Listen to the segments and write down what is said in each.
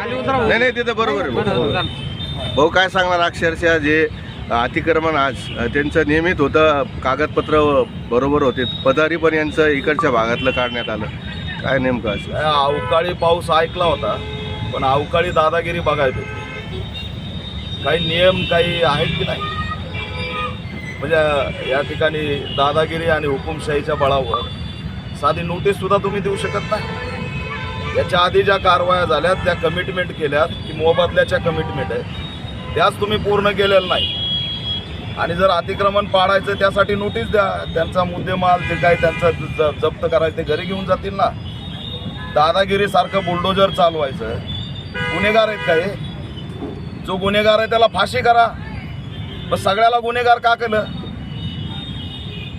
नाही नाही तिथं बरोबर आहे. भाऊ काय सांगणार अक्षरशः जे अतिक्रमण आज त्यांचं नियमित होतं कागदपत्र बरोबर होते. पदारी पण यांचं इकडच्या भागातलं काढण्यात आलं. काय नेमकं असं? अवकाळी पाऊस ऐकला होता पण अवकाळी दादागिरी भेटली काही नियम काही आहेत की नाही? म्हणजे या ठिकाणी दादागिरी आणि हुकुमशाहीच्या बळावर साधी नोटीस सुद्धा तुम्ही देऊ शकत नाही? याच्या आधी ज्या कारवाया झाल्यात त्या कमिटमेंट केल्यात की मोबदल्याच्या कमिटमेंट आहे त्याच तुम्ही पूर्ण केलेलं नाही. आणि जर अतिक्रमण पाडायचं त्यासाठी नोटीस द्या. त्यांचा मुद्देमाल जे काही त्यांचं जप्त करायचं ते घरी घेऊन जातील ना. दादागिरीसारखं बुलडोजर चालवायचं. गुन्हेगार आहेत का हे? जो गुन्हेगार आहे त्याला फाशी करा. मग सगळ्याला गुन्हेगार का केलं?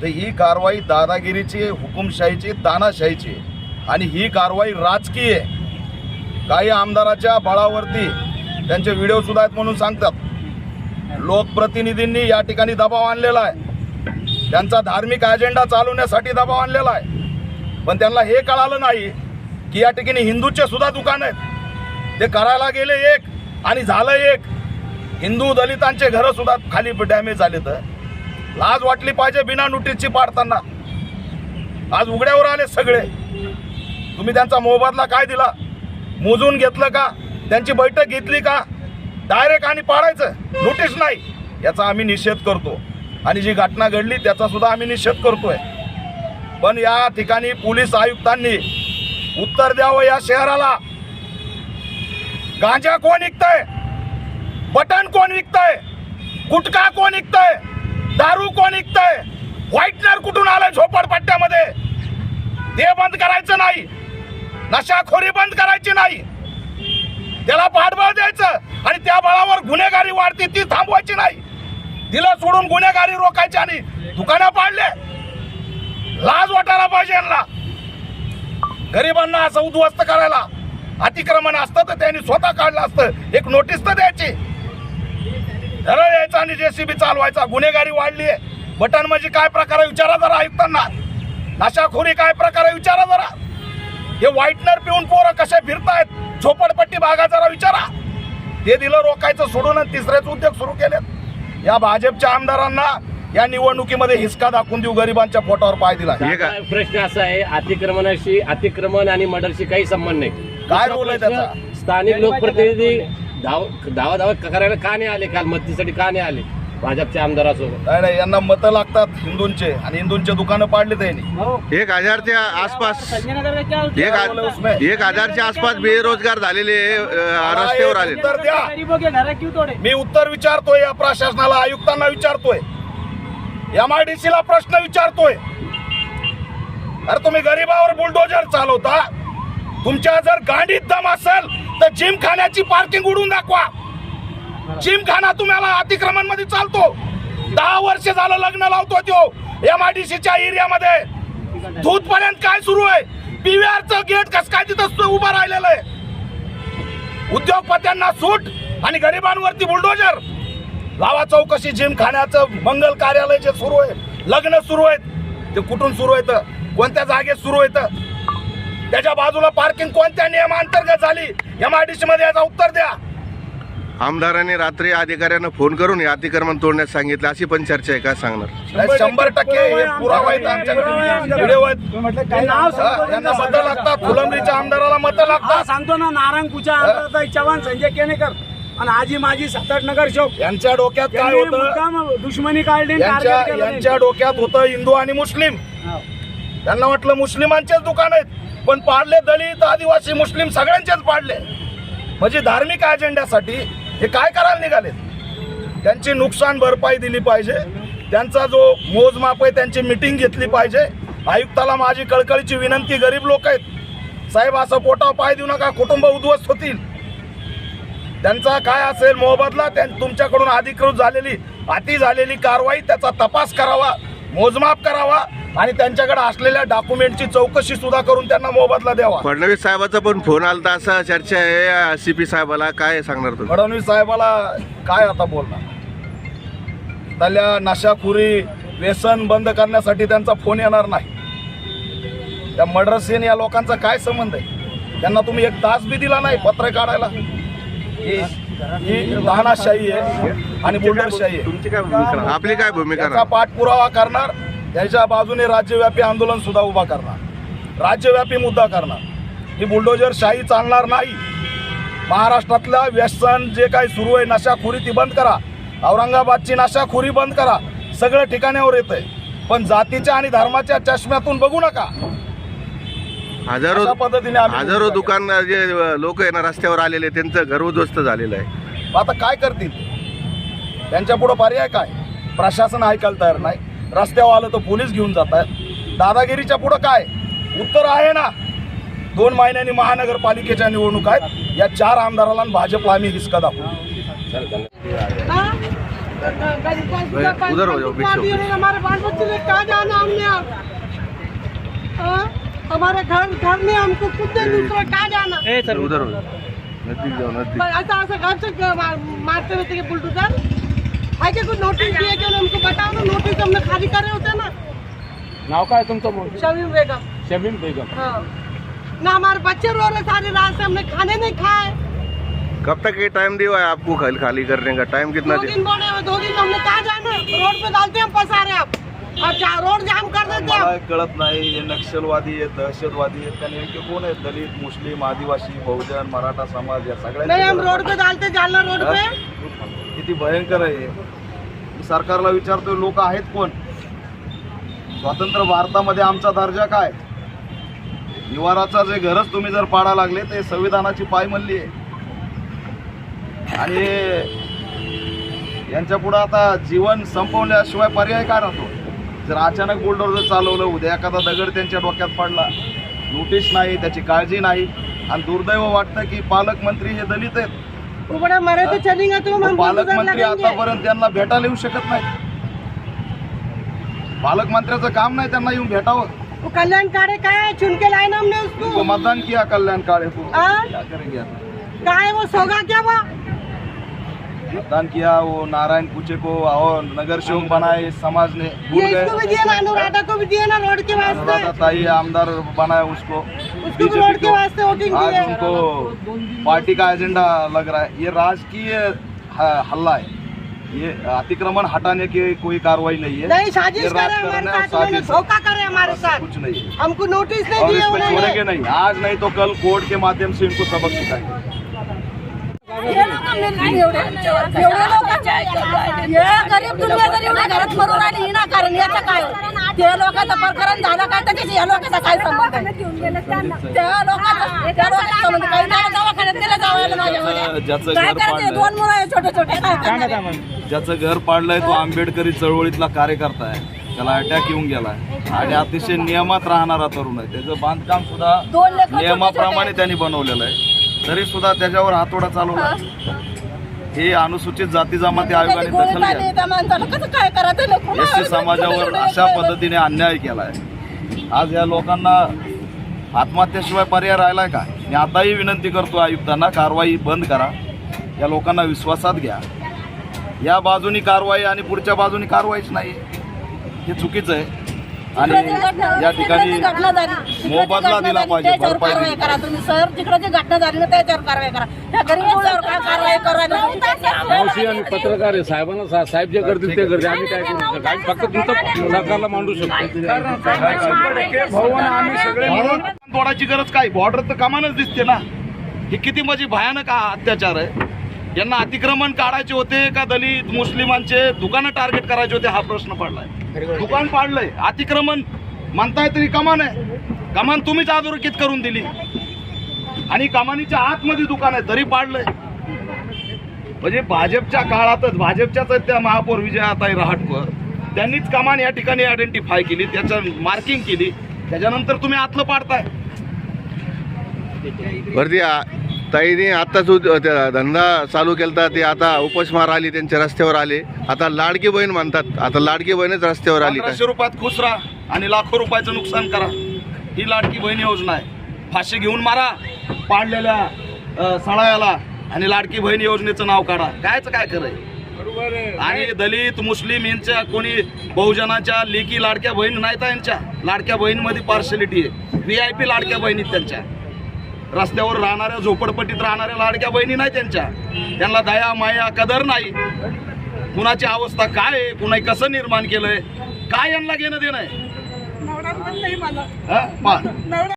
तर ही कारवाई दादागिरीची हुकुमशाहीची तानाशाहीची आहे. आणि ही कारवाई राजकीय काही आमदाराच्या बळावरती त्यांचे व्हिडिओसुद्धा आहेत म्हणून सांगतात. लोकप्रतिनिधींनी या ठिकाणी दबाव आणलेला आहे. त्यांचा धार्मिक अजेंडा चालवण्यासाठी दबाव आणलेला आहे. पण त्यांना हे कळालं नाही की या ठिकाणी हिंदूचे सुद्धा दुकान आहेत. ते करायला गेले एक आणि झालं एक. हिंदू दलितांचे घरं सुद्धा खाली डॅमेज झाले तर. लाज वाटली पाहिजे बिना नोटीसची पाडताना. आज उघड्यावर आले सगळे. तुम्ही त्यांचा मोबदला काय दिला? मोजून घेतलं का? त्यांची बैठक घेतली का? डायरेक्ट आणि पाडायचं. नोटीस नाही. याचा आम्ही निषेध करतो. आणि जी घटना घडली त्याचा सुद्धा आम्ही निषेध करतोय. पण या ठिकाणी पोलीस आयुक्तांनी उत्तर द्यावं या शहराला. गांजा कोण विकतय? बटन कोण विकतय? गुटखा कोण विकतय? दारू कोण विकतय? व्हाईटनर कुठून आलंय झोपडपट्ट्यामध्ये? ते बंद करायचं नाही. नशाखोरी बंद करायची नाही. त्याला पाठबळ द्यायचं आणि त्या बळावर गुन्हेगारी वाढते ती थांबवायची नाही. दिलं सोडून गुन्हेगारी रोखायची आणि दुकानं पाडले. लाज वाटायला पाहिजे यांना. गरिबांना असं उद्ध्वस्त करायला अतिक्रमण असतं तर त्यांनी स्वतः काढलं असतं. एक नोटीस तर द्यायची. धरळ यायचा आणि जेसीबी चालवायचा. गुन्हेगारी वाढली आहे. बटन म्हणजे काय प्रकार आहे विचारा जरा आयुक्तांना. नशाखोरी काय प्रकार आहे विचारा जरा. हे व्हाईटनर पिऊन पोरं कसे फिरतायत? झोपडपट्टी भागा जरा विचारा. ते दिलं रोखायचं सोडून आणि तिसरेच उद्योग सुरू केलेत. या भाजपच्या आमदारांना या निवडणुकीमध्ये हिसका दाखवून देऊ गरिबांच्या पोटावर पाय दिला प्रश्न असा आहे अतिक्रमणाशी अतिक्रमण आणि मर्डरशी काही संबंध नाही. काय प्रश्न, त्याचा? स्थानिक लोकप्रतिनिधी धाव धावा धावा करायला का नाही आले काल? मदतीसाठी का नाही आले? भाजपच्या आमदारासोबत नाही नाही यांना मतं लागतात हिंदूंचे आणि हिंदूंचे दुकानं पाडले त्यांनी. एक हजारच्या आसपास एक एक हजारच्या आसपास बेरोजगार झालेले अ, रस्त्यावर आले उत्तर द्या. गरीबों के घर क्यों तोड़े मी उत्तर विचारतोय या प्रशासनाला आयुक्तांना विचारतोय. एम आय डी सी ला प्रश्न विचारतोय. अरे तुम्ही गरीबावर बुलडोजर चालवता. तुमच्या जर गाडीत दम असेल तर जिम खाण्याची पार्किंग उडून दाखवा. जिमखाना तुम्हाला अतिक्रमणमध्ये चालतो. दहा वर्ष झालं लग्न लावतो तो. एम आय डी सीच्या एरियामध्ये. दूध पर्यंत काय सुरू आहे? पीव्हीआर च गेट कस काय तिथं उभं राहिलेलं आहे? उद्योगपत्यांना सूट आणि गरिबांवरती बुलडोजर. लावा चौकशी जिम खाण्याचं मंगल कार्यालय जे सुरू आहे लग्न सुरू आहेत. ते कुठून सुरू आहेत? कोणत्या जागेत सुरू आहेत? त्याच्या बाजूला पार्किंग कोणत्या नियमांतर्गत झाली? एम आय डी सी मध्ये याचा उत्तर द्या. आमदारांनी रात्री अधिकाऱ्यांना फोन करून हे अतिक्रमण तोडण्यास सांगितलं अशी पण चर्चा आहे काय सांगणार? शंभर टक्के हे पुरावा आहेत आमच्याकडे व्हिडिओ आहेत. ते नाव सांगतो? यांना त्यांचं मतं लागतात. फुलंब्रीच्या आमदाराला मतं हा लागतात. सांगतो ना नारायण कुचा आमदार चव्हाण संजय केनेकर आणि आजी माझी साताट नगर शोक यांच्या डोक्यात काय होतं? मुद्दाम दुश्मनी काढली आणि यांच्या टार्गेट केलं यांच्या डोक्यात होतं हिंदू आणि मुस्लिम. नाही. त्यांना वाटलं मुस्लिमांचेच दुकान आहेत. पण पाडले दलित आदिवासी मुस्लिम सगळ्यांचेच पाडले. म्हणजे धार्मिक अजेंड्यासाठी हे काय करायला निघालेत? त्यांची नुकसान भरपाई दिली पाहिजे. त्यांचा जो मोजमाप आहे त्यांची मिटिंग घेतली पाहिजे. आयुक्ताला माझी कळकळीची विनंती गरीब लोक आहेत. साहेब असं पोटाव पाय देऊ नका कुटुंब उद्ध्वस्त होतील. त्यांचा काय असेल मोबदला त्यां तुमच्याकडून अधिकृत झालेली अति झालेली कारवाई त्याचा तपास करावा मोजमाप करावा. आणि त्यांच्याकडे असलेल्या डॉक्युमेंटची चौकशी सुद्धा करून त्यांना मोबदला द्यावा. फडणवीस साहेबाचा पण फोन आलता असा चर्चा आहे सी पी साहेबाला काय सांगणार तुम्ही? फडणवीस साहेबाला काय आता बोलणार? त्याला नशाखोरी व्यसन बंद करण्यासाठी त्यांचा फोन येणार नाही. त्या मर्डर सीन या लोकांचा काय संबंध आहे? त्यांना तुम्ही एक तास बी दिला नाही पत्र काढायला. ही ही दानाशाही आहे आणि बुलडरशाही आहे. तुमची काय भूमिका आपली काय भूमिका? पाठपुरावा करणार त्याच्या बाजूने राज्यव्यापी आंदोलन सुद्धा उभा करणार. राज्यव्यापी मुद्दा करणार. ही बुलडोजर शाही चालणार नाही. महाराष्ट्रातल्या व्यसन जे काही सुरू आहे नशाखोरी ती बंद करा. औरंगाबादची नशाखोरी बंद करा. सगळं ठिकाण्यावर येत आहे पण जातीच्या आणि धर्माच्या चष्म्यातून बघू नका. हजारो पद्धतीने हजारो दुकान जे लोक आहे ना रस्त्यावर आलेले त्यांचं घर उद्ध्वस्त झालेलं आहे. आता काय करतील? त्यांच्या पुढे पर्याय काय? प्रशासन ऐकायला तयार नाही. रस्त्यावर आलं तर पोलीस घेऊन जात आहेत दादागिरीच्या पुढं काय उत्तर आहे ना दोन महिन्यांनी महानगरपालिकेच्या निवडणूक आहेत या चार आमदाराला आणि भाजपला आम्ही हिसका दाखवू. हाँ? उधर हो जाओ, हो। हमारे बाल बच्चे ने कहा जाना हमने अब हाँ? हमारे घर घर में हमको खुद ने दूसरा कहा जाना उधर हो नजदीक जाओ नजदीक ऐसा ऐसा घर से मारते रहते बुलडोजर है कि कुछ नोटिस दिए कि हमको बताओ ना नोटिस हमने खाली करे होते ना। नाव काय तुमचं मग? शमीम बेगम। शमीम बेगम. हाँ। ना हमारे बच्चे रो रहे सारी रात से हमने खाने नहीं खाए। कब तक ये टाइम दिया है आपको खल खाली करने का? टाइम कितना दो दिन बोले दो दिन तो हमने कहा जाना रोड पे डालते हैं पसारे आप और जा- रोड जाम कर देते हैं मला कळत नाही हे नक्षलवादी आहेत दहशतवादी आहेत त्या नेमके कोण आहेत दलित मुस्लिम आदिवासी बहुजन मराठा समाज या नहीं हम रोड पे सगळ्या डालते जालना रोड पे। किती भयंकर आहे. मी सरकारला विचारतोय लोक आहेत कोण? स्वातंत्र्य भारतामध्ये आमचा दर्जा काय? निवाराचा जे घरच तुम्ही जर पाडा लागले ते संविधानाची पायमल्ली आहे. आणि यांच्या पुढं आता जीवन संपवल्याशिवाय पर्याय काय राहतो? जर अचानक बुलडोर जर चालवलं उद्या एखादा दगड त्यांच्या डोक्यात पडला नोटीस नाही त्याची काळजी नाही आणि दुर्दैव वाटतं की पालकमंत्री हे दलित आहेत. मरे तो चलेंगे तो हम बुलडोजर पालकमंत्री आतापर्यंत त्यांना भेटायला येऊ शकत नाही पालकमंत्र्याचं काम नाही त्यांना येऊन भेटावं. वो कल्याण कारे का है चुन के लाए ना हमने उनको मतदान किया कल्याण काळे को हाँ? क्या करेंगे आता? का है वो सोगा क्या वो? मतदान किया वो नारायण कुचे को और नगर सेवक बनाए समाज ने भूल ये इसको भी गए ना अनुराधा को भी दिया ना रोड के अनुराधा वास्ते। ताई आमदार बनाया उसको। के आज उनको पार्टी का एजेंडा लग रहा है। ये राजकीय हल्ला है। ये अतिक्रमण हटाने की कोई कार्रवाई नहीं है। नहीं साजिश हैं हमारे साथ धोखा कर रहे हैं करे हमारे साथ। कुछ नहीं है। हमको नोटिस नहीं दिया छोड़ेंगे उन्होंने। नहीं। आज नहीं तो कल कोर्ट के माध्यम से इनको सबक सिखाएँगे। हे लोक निर्णय एवढे एवढे लोकांचे हे गरीब दुनिया जर एवढ्या घरात मरून राहिली ही ना कारण याचं काय ते लोकांचं प्रकरण झालं काय त्याच्याशी या लोकांचा काय संबंध आहे? त्या लोकांचा त्या लोकांचा संबंध काही नाही दवाखान्यात जावं काय करायचं. दोन मुलं आहे छोटे छोटे काय करणार? ज्याचं घर पाडलंय तो आंबेडकरी चळवळीतला कार्यकर्ता आहे त्याला अटॅक येऊन गेलाय आणि अतिशय नियमात राहणारा तरुण आहे त्याचं बांधकाम सुद्धा नियमाप्रमाणे. त्यांनी बनवलेलं आहे तरी सुद्धा त्याच्यावर हातोडा चालवला. हे. अनुसूचित जाती जमाती आयोगाने दखल घ्या. एस टी समाजावर अशा पद्धतीने अन्याय केलाय. आज या लोकांना आत्महत्येशिवाय पर्याय राहिलाय का? मी आताही विनंती करतो आयुक्तांना कारवाई बंद करा. या लोकांना विश्वासात घ्या. या बाजूनी कारवाई आणि पुढच्या बाजूनी कारवाईच नाही. हे चुकीचं आहे. आणि या ठिकाणी मोबदला दिला पाहिजे भरपाई कारवाई दिली. करा तुम्ही सर. तिकडे जी घटना झाली ना त्याच्यावर कारवाई करा. त्या गरीबांवर काय कारवाई मावशी आम्ही करायला पत्रकार आहे साहेबांना सा- साहेब जे करतील ते करतील. आम्ही काय करू शकतो आम्ही फक्त तुमचं सरकारला मांडू शकतो. तोडायची गरज काय? बॉर्डर तर कमानच दिसते ना. हे किती म्हणजे भयानक अत्याचार आहे. यांना अतिक्रमण काढायचे होते का दलित मुस्लिमांचे? दुकानं टार्गेट करायचे होते हा प्रश्न पडलाय. दुकान पाडलंय. अतिक्रमण म्हणताय तरी कमान आहे. कमान तुम्हीच अधोरेखित करून दिली. आणि कमानीच्या आतमध्ये दुकान आहे तरी पाडलंय. म्हणजे भाजपच्या काळातच भाजपच्याच त्या महापौर विजयाताई रहाटकर. त्यांनीच कमान या ठिकाणी आयडेंटिफाय केली त्याचं मार्किंग केली. त्याच्यानंतर तुम्ही आतलं पाडताय. ताईने आत्ताच धंदा चालू केलता ते आता उपोषमार आली त्यांच्या रस्त्यावर आले. आता लाडकी बहीण म्हणतात आता लाडकी बहीणच रस्त्यावर आली पंधराशे रुपयात खुश राहा आणि लाखो रुपयाचं नुकसान करा. ही लाडकी बहीण योजना आहे. फाशी घेऊन मारा पाडलेल्या सळायाला आणि लाडकी बहीण योजनेचं नाव काढा. कायचं काय कराय आणि दलित मुस्लिम यांच्या कोणी बहुजनाच्या लेकी लाडक्या बहीण नाहीत यांच्या. लाडक्या बहिणीमध्ये पार्शलिटी आहे. व्ही आय पी लाडक्या बहिणीत त्यांच्या. रस्त्यावर राहणाऱ्या झोपडपट्टीत राहणाऱ्या लाडक्या बहिणी नाही त्यांच्या. त्यांना दया माया कदर नाही. कुणाची अवस्था काय आहे? कुणाही कसं निर्माण केलंय? काय यांना घेणं देणं आहे